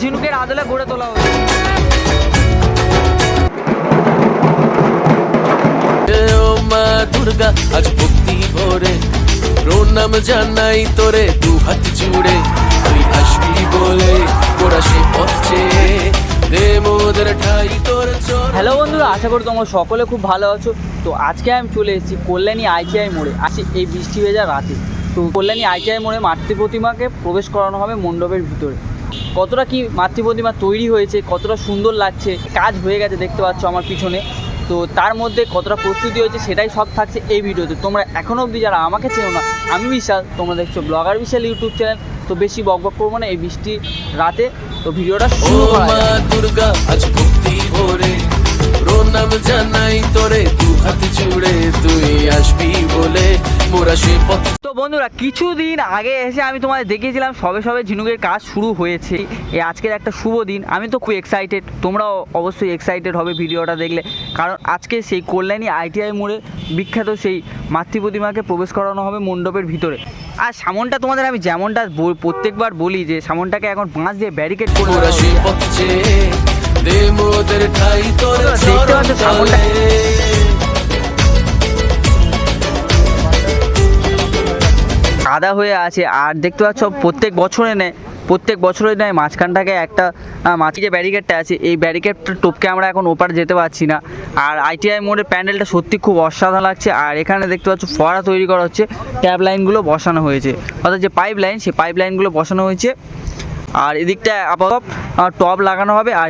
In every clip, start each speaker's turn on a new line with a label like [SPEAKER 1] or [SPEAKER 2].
[SPEAKER 1] ঝিনুকের আদলে গড়ে তোলা হয়েছে
[SPEAKER 2] মা দুর্গা আজ ভক্তি ভরে। প্রণাম জানাই তোরে দু হাত জুড়ে। তুই আসবি বলে ওরা সে পথ।
[SPEAKER 1] হ্যালো বন্ধুরা আশা করি তোমরা সকলে খুব ভালো আছো। তো আজকে আমি চলে এসেছি কল্যাণী আইটিআই মোড়ে। আছি এই বৃষ্টি ভেজা রাতে। তো কল্যাণী আইটিআই মোড়ে মাতৃ প্রতিমাকে প্রবেশ করানো হবে মণ্ডপের ভিতরে। কতটা কি মাতৃ প্রতিমা তৈরি হয়েছে কতটা সুন্দর লাগছে কাজ হয়ে গেছে দেখতে পাচ্ছ আমার পিছনে। তো তার মধ্যে কতটা প্রস্তুতি হয়েছে সেটাই সব থাকছে এই ভিডিওতে। তোমরা এখনও অবধি যারা আমাকে চেনো না আমি বিশাল তোমরা দেখছ ব্লগার বিশাল ইউটিউব চ্যানেল। তো বেশি বক বক করব না এই বৃষ্টি রাতে। তো ভিডিওটা
[SPEAKER 2] ও
[SPEAKER 1] শুরু করা
[SPEAKER 2] দুর্গা আজ ভক্তি ভরে। প্রণাম জানাই তোরে দু হাত জুড়ে তুই আসবি বলে। মোরা সে পথ
[SPEAKER 1] বন্ধুরা কিছুদিন আগে এসে আমি তোমাদের দেখিয়েছিলাম সবে সবে ঝিনুকের কাজ শুরু হয়েছে। এই আজকের একটা শুভ দিন। আমি তো খুব এক্সাইটেড তোমরাও অবশ্যই এক্সাইটেড হবে ভিডিওটা দেখলে। কারণ আজকে সেই কল্যাণী আইটিআই মোড়ে বিখ্যাত সেই মাতৃ প্রতিমাকে প্রবেশ করানো হবে মণ্ডপের ভিতরে। আর সামনটা তোমাদের আমি যেমনটা প্রত্যেকবার বলি যে সামনটাকে এখন বাঁশ দিয়ে ব্যারিকেড করে দেখতে পাচ্ছ সামনটা? কাদা হয়ে আছে। আর দেখতে পাচ্ছ, প্রত্যেক বছরে নেয় প্রত্যেক বছরে নেয় মাঝখানটাকে একটা মাঝে যে ব্যারিকেডটা আছে, এই ব্যারিকেডটা টপকে আমরা এখন ওপার যেতে পারছি না। আর আইটিআই মোড়ের প্যান্ডেলটা সত্যি খুব অসাধারণ লাগছে। আর এখানে দেখতে পাচ্ছ, ফোয়ারা তৈরি করা হচ্ছে। ট্যাপ লাইনগুলো বসানো হয়েছে। অর্থাৎ যে পাইপ লাইন সেই পাইপ লাইনগুলো বসানো হয়েছে। আর এদিকটা আপাতত টপ লাগানো হবে। আর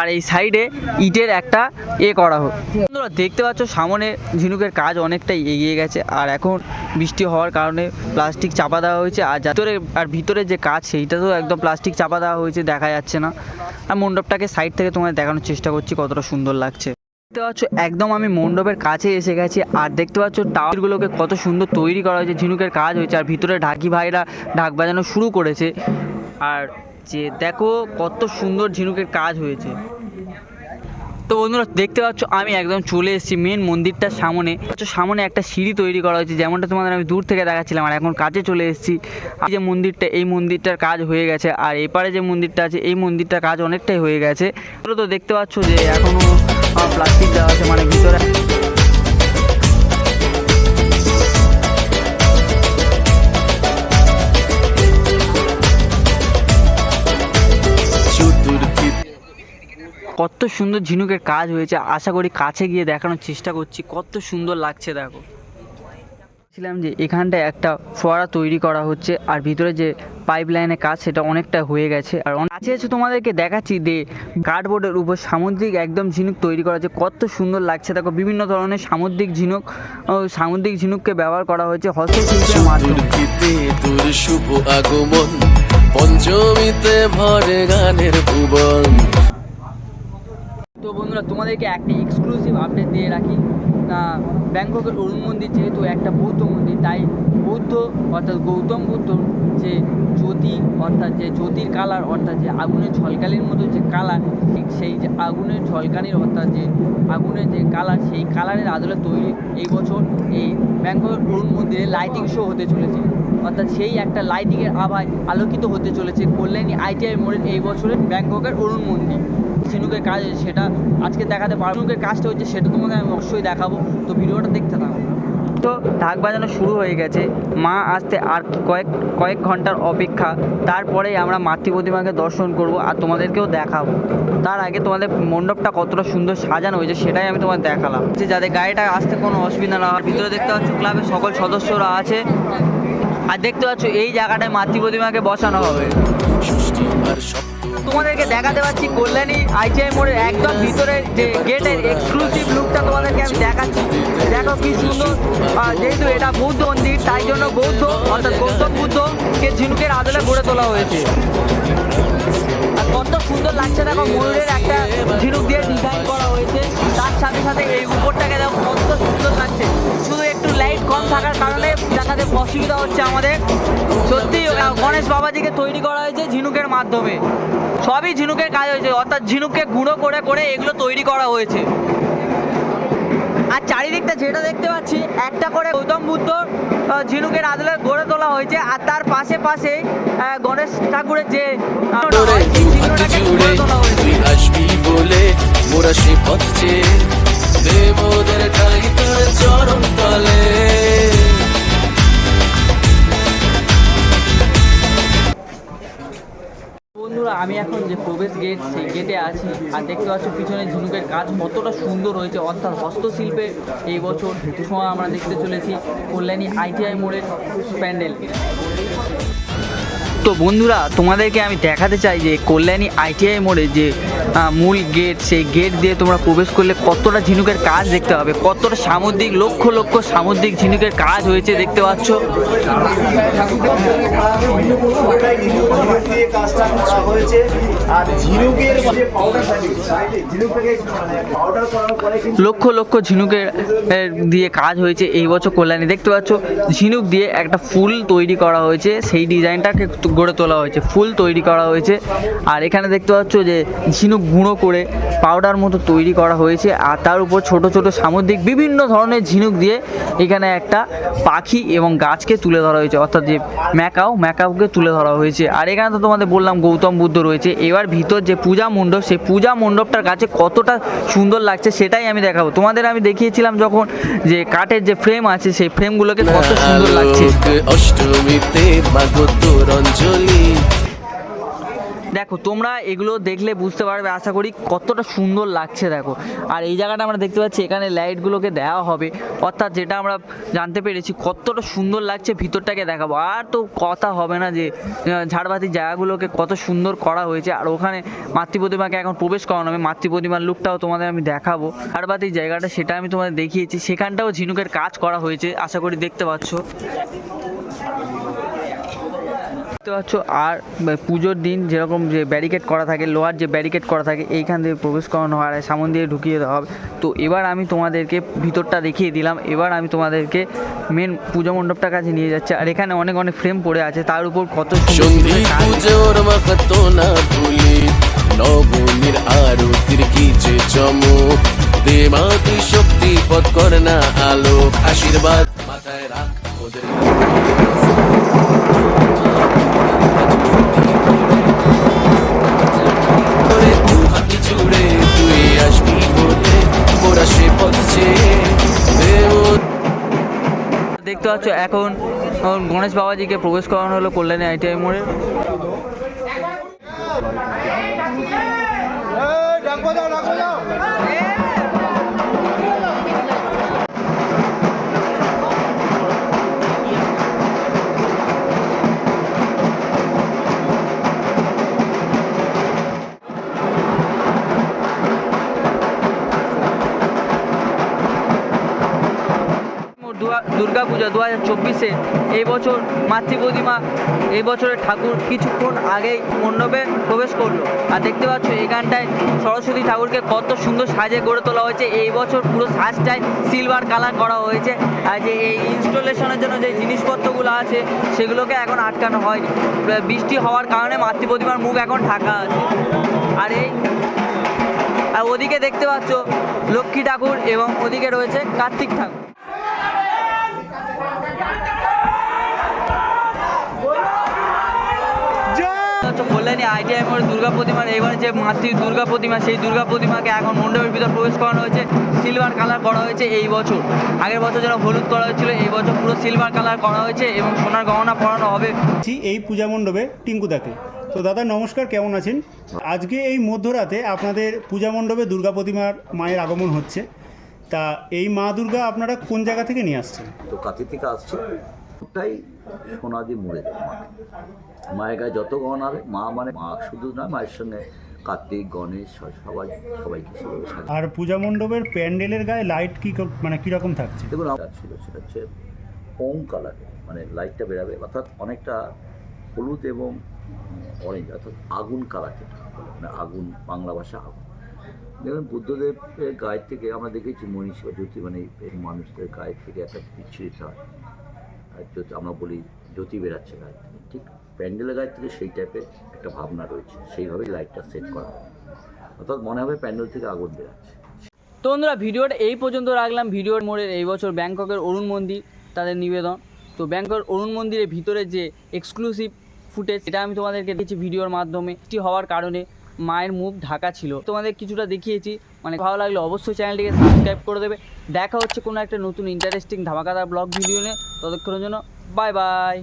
[SPEAKER 1] আর এই সাইডে ইটের একটা এ করা হবে বন্ধুরা, দেখতে পাচ্ছ, সামনে ঝিনুকের কাজ অনেকটাই এগিয়ে গেছে। আর এখন বৃষ্টি হওয়ার কারণে প্লাস্টিক চাপা দেওয়া হয়েছে। আর ভিতরে আর ভিতরে যে কাজ সেইটা তো একদম প্লাস্টিক চাপা দেওয়া হয়েছে, দেখা যাচ্ছে না। আর মণ্ডপটাকে সাইড থেকে তোমায় দেখানোর চেষ্টা করছি, কতটা সুন্দর লাগছে। দেখতে পাচ্ছ, একদম আমি মণ্ডপের কাছে এসে গেছি। আর দেখতে পাচ্ছ, টাওয়ারগুলোকে কত সুন্দর তৈরি করা হয়েছে, ঝিনুকের কাজ হয়েছে। আর ভিতরে ঢাকি ভাইরা ঢাক বাজানো শুরু করেছে। আর যে দেখো, কত সুন্দর ঝিনুকের কাজ হয়েছে। তো বন্ধুরা, দেখতে পাচ্ছ, আমি একদম চলে এসেছি মেন মন্দিরটার সামনে। সামনে একটা সিঁড়ি তৈরি করা হয়েছে, যেমনটা তোমাদের আমি দূর থেকে দেখাচ্ছিলাম, আর এখন কাছে চলে এসেছি। এই যে মন্দিরটা, এই মন্দিরটার কাজ হয়ে গেছে, আর এপারে যে মন্দিরটা আছে, এই মন্দিরটার কাজ অনেকটাই হয়ে গেছে। তো দেখতে পাচ্ছ যে এখনও প্লাস্টিক দেওয়া আছে মানে ভিতরে কত সুন্দর ঝিনুকের কাজ হয়েছে। আশা করি কাছে গিয়ে দেখানোর চেষ্টা করছি। কত সুন্দর লাগছে, দেখো। ছিলাম যে, এখানটায় একটা ফোয়ারা তৈরি করা হচ্ছে, আর ভিতরে যে পাইপ লাইনের কাজ, সেটা অনেকটা হয়ে গেছে। আর কাছে এসে তোমাদেরকে দেখাচ্ছি যে কার্ডবোর্ডের উপর সামুদ্রিক একদম ঝিনুক তৈরি করা হচ্ছে। কত সুন্দর লাগছে, দেখো, বিভিন্ন ধরনের সামুদ্রিক ঝিনুক সামুদ্রিক ঝিনুককে ব্যবহার করা হয়েছে হস্তশিল্পের মাধ্যমে।
[SPEAKER 2] পঞ্চমীতে ভরে গানের ভুবন।
[SPEAKER 1] বন্ধুরা, তোমাদেরকে একটা এক্সক্লুসিভ আপডেট দিয়ে রাখি। ব্যাংককের অরুণ মন্দির যেহেতু একটা বৌদ্ধ মন্দির, তাই বৌদ্ধ অর্থাৎ গৌতম বুদ্ধ যে জ্যোতি অর্থাৎ যে জ্যোতির কালার অর্থাৎ যে আগুনের ঝলকানির মতো যে কালার ঠিক সেই যে আগুনের ঝলকানির অর্থাৎ যে আগুনের যে কালার সেই কালারের আদলে তৈরি এই বছর এই ব্যাংককের অরুণ মন্দিরে লাইটিং শো হতে চলেছে। অর্থাৎ সেই একটা লাইটিংয়ের আভায় আলোকিত হতে চলেছে কল্যাণী আইটিআই মোড়ের এই বছরের ব্যাংককের অরুণ মন্দির। ঝিনুকের কাজ সেটা আজকে দেখাতে পারব। ঝিনুকের কাজটা হচ্ছে সেটা তোমাকে আমি অবশ্যই দেখাবো। তো ভিডিওটা দেখতে থাকো। তো ঢাক বাজানো শুরু হয়ে গেছে। মা আসতে আর কয়েক কয়েক ঘণ্টার অপেক্ষা। তারপরেই আমরা মাতৃ প্রতিমাকে দর্শন করব আর তোমাদেরকেও দেখাবো। তার আগে তোমাদের মণ্ডপটা কতটা সুন্দর সাজানো হয়েছে, সেটাই আমি তোমাদের দেখালাম। যে যাদের গাড়িটা আসতে কোনো অসুবিধা না হয়, ভিতরে দেখতে পাচ্ছ ক্লাবের সকল সদস্যরা আছে। আর দেখতে পাচ্ছ এই জায়গাটায় মাতৃ প্রতিমাকে বসানো হবে। তোমাদেরকে দেখাতে পাচ্ছি কল্যাণী আইটিআই মোড়ের একদম ভিতরের যে গেটের এক্সক্লুসিভ লুকটা তোমাদেরকে আমি দেখাচ্ছি। দেখো কি সুন্দর যেহেতু এটা বৌদ্ধ মন্দির, তাই জন্য বৌদ্ধ, অর্থাৎ গৌতম বুদ্ধকে ঝিনুকের আদলে গড়ে তোলা হয়েছে। কত সুন্দর লাগছে দেখো ময়ূরের একটা ঝিনুক দিয়ে ডিজাইন করা হয়েছে। তার সাথে সাথে এই উপরটাকে দেখো কত সুন্দর লাগছে। শুধু একটু লাইট কম থাকার কারণে দেখাতে অসুবিধা হচ্ছে আমাদের। সত্যি গণেশ বাবাজিকে তৈরি করা হয়েছে ঝিনুকের মাধ্যমে। সবই ঝিনুকের কাজ হয়েছে, অর্থাৎ ঝিনুককে গুঁড়ো করে করে এগুলো তৈরি করা হয়েছে। আর চারিদিকটা যেটা দেখতে পাচ্ছি একটা করে গৌতম বুদ্ধ ঝিনুকের আদলে গড়ে তোলা হয়েছে আর তার পাশে পাশে আহ, গণেশ ঠাকুরের যে তোলা হয়েছে। প্রবেশ গেট সেই গেটে আছি। আর দেখতে পাচ্ছ পিছনে ঝিনুকের কাজ কতটা সুন্দর হয়েছে। অর্থাৎ হস্তশিল্পে এই বছর সময় আমরা দেখতে চলেছি কল্যাণী আইটিআই মোড়ের প্যান্ডেল। তো বন্ধুরা, তোমাদেরকে আমি দেখাতে চাই যে কল্যাণী আইটিআই মোড়ে যে মূল গেট সেই গেট দিয়ে তোমরা প্রবেশ করলে কতটা ঝিনুকের কাজ দেখতে পাবে? কতটা সামুদ্রিক, লক্ষ লক্ষ সামুদ্রিক ঝিনুকের কাজ হয়েছে দেখতে পাচ্ছ? লক্ষ লক্ষ ঝিনুকের দিয়ে কাজ হয়েছে এই বছর কল্যাণী। দেখতে পাচ্ছ, ঝিনুক দিয়ে একটা ফুল তৈরি করা হয়েছে, সেই ডিজাইনটাকে গড়ে তোলা হয়েছে, ফুল তৈরি করা হয়েছে। আর এখানে দেখতে পাচ্ছ যে ঝিনুক গুঁড়ো করে পাউডার মতো তৈরি করা হয়েছে। আর তার উপর ছোট ছোট সামুদ্রিক বিভিন্ন ধরনের ঝিনুক দিয়ে এখানে একটা পাখি এবং গাছকে তুলে ধরা হয়েছে। অর্থাৎ যে ম্যাকাও, ম্যাকাওকে তুলে ধরা হয়েছে। আর এখানে তো তোমাদের বললাম গৌতম বুদ্ধ রয়েছে। এবার ভিতর যে পূজা মণ্ডপ, সেই পূজা মণ্ডপটার কাছে কতটা সুন্দর লাগছে সেটাই আমি দেখাবো। তোমাদের আমি দেখিয়েছিলাম যখন যে কাঠের যে ফ্রেম আছে, সেই ফ্রেমগুলোকে কত সুন্দর লাগছে।
[SPEAKER 2] অষ্টমীতে
[SPEAKER 1] দেখো, তোমরা এগুলো দেখলে বুঝতে পারবে, আশা করি কতটা সুন্দর লাগছে, দেখো। আর এই জায়গাটা আমরা দেখতে পাচ্ছি, এখানে লাইটগুলোকে দেওয়া হবে। অর্থাৎ যেটা আমরা জানতে পেরেছি, কতটা সুন্দর লাগছে ভিতরটাকে দেখাবো। আর তো কথা হবে না যে ঝাড়বাতির জায়গাগুলোকে কত সুন্দর করা হয়েছে। আর ওখানে মাতৃ প্রতিমাকে এখন প্রবেশ করানো হবে। মাতৃ প্রতিমার লুকটাও তোমাদের আমি দেখাবো। ঝাড়বাতির জায়গাটা সেটা আমি তোমাদের দেখিয়েছি। সেখানটাও ঝিনুকের কাজ করা হয়েছে, আশা করি দেখতে পাচ্ছ। দেখতে পাচ্ছ আর পুজোর দিন যেরকম যে ব্যারিকেড করা থাকে লোহার যে ব্যারিকেড করা থাকে এইখান দিয়ে প্রবেশ করানো হয় আর সামন দিয়ে ঢুকিয়ে দেওয়া হবে। তো এবার আমি তোমাদেরকে ভিতরটা দেখিয়ে দিলাম। এবার আমি তোমাদেরকে মেন পুজো মণ্ডপটার কাছে নিয়ে যাচ্ছি। আর এখানে অনেক অনেক ফ্রেম পড়ে আছে। তার উপর কত
[SPEAKER 2] আরতির চমক। শক্তি পথ কর না আলোক। আশীর্বাদ
[SPEAKER 1] দেখতে পাচ্ছ এখন গণেশ বাবাজিকে প্রবেশ করানো হলো কল্যাণী আইটিআই মোড়ে। দুর্গা পূজা দু হাজার চব্বিশে এই বছর মাতৃ প্রতিমা, এই বছরের ঠাকুর কিছুক্ষণ আগেই মণ্ডপে প্রবেশ করল। আর দেখতে পাচ্ছ এখানটায় সরস্বতী ঠাকুরকে কত সুন্দর সাজে গড়ে তোলা হয়েছে। এই বছর পুরো সাজটাই সিলভার কালার করা হয়েছে। আর যে এই ইনস্টলেশনের জন্য যে জিনিসপত্রগুলো আছে, সেগুলোকে এখন আটকানো হয়নি। বৃষ্টি হওয়ার কারণে মাতৃ প্রতিমার মুখ এখন ঢাকা আছে। আর এই আর ওদিকে দেখতে পাচ্ছ লক্ষ্মী ঠাকুর এবং ওদিকে রয়েছে কার্তিক ঠাকুর। হচ্ছে কল্যাণী আইটিআই মোড় দুর্গা প্রতিমার এবারে যে মাতৃ দুর্গা প্রতিমা সেই দুর্গা প্রতিমাকে এখন মণ্ডপের ভিতর প্রবেশ করানো হয়েছে। সিলভার কালার করা হয়েছে এই বছর। আগের বছর যেন হলুদ করা হয়েছিল এই বছর পুরো সিলভার কালার করা হয়েছে এবং সোনার গহনা পরানো হবে।
[SPEAKER 3] এই পূজা মণ্ডপে টিঙ্কুদাকে তো দাদা নমস্কার কেমন আছেন? আজকে এই মধ্যরাতে আপনাদের পূজা মণ্ডপে দুর্গা প্রতিমার মায়ের আগমন হচ্ছে। তা এই মা দুর্গা আপনারা কোন জায়গা থেকে নিয়ে আসছেন?
[SPEAKER 4] তো কাতি থেকে আসছে। ওটাই সোনা দিয়ে মুড়ে। মাকে মায়ের গায়ে যত গহনা হবে মা মানে মা শুধু নয় মায়ের সঙ্গে কার্তিক গণেশ সবাই সবাইকে
[SPEAKER 3] আর পূজা মণ্ডপের প্যান্ডেলের গায়ে লাইট কি মানে কীরকম থাকছে?
[SPEAKER 4] দেখুন আমার ছিল সেটা হচ্ছে ওম কালার মানে লাইটটা বেরাবে অর্থাৎ অনেকটা হলুদ এবং অরেঞ্জ অর্থাৎ আগুন কালার যেটা মানে আগুন বাংলা ভাষা আগুন। দেখুন বুদ্ধদেবের গায়ের থেকে আমরা দেখেছি মনীষী বা জ্যোতি মানে মানুষদের গায়ের থেকে একটা বিচ্ছুরিত হয়। আর আমরা বলি জ্যোতি বেরাচ্ছে গায়ে থেকে ঠিক? প্যান্ডেলের গায়ে সেই টাইপের একটা ভাবনা রয়েছে। সেইভাবেই লাইটটা সেট করা অর্থাৎ মনে হবে প্যান্ডেল থেকে আগুন বেরাচ্ছে।
[SPEAKER 1] তো বন্ধুরা, ভিডিওটা এই পর্যন্ত রাখলাম। ভিডিওর মোড়ের এই বছর ব্যাংককের অরুণ মন্দির তাদের নিবেদন। তো ব্যাংককের অরুণ মন্দিরের ভিতরে যে এক্সক্লুসিভ ফুটেজ এটা আমি তোমাদেরকে দিয়েছি ভিডিওর মাধ্যমে। এটি হওয়ার কারণে মায়ের মুখ ঢাকা ছিল। তোমাদের কিছুটা দেখিয়েছি। মানে ভালো লাগলে অবশ্যই চ্যানেলটিকে সাবস্ক্রাইব করে দেবে। দেখা হচ্ছে কোনো একটা নতুন ইন্টারেস্টিং ধামাকাদার ব্লগ ভিডিও নিয়ে। ততক্ষণের জন্য বাই বাই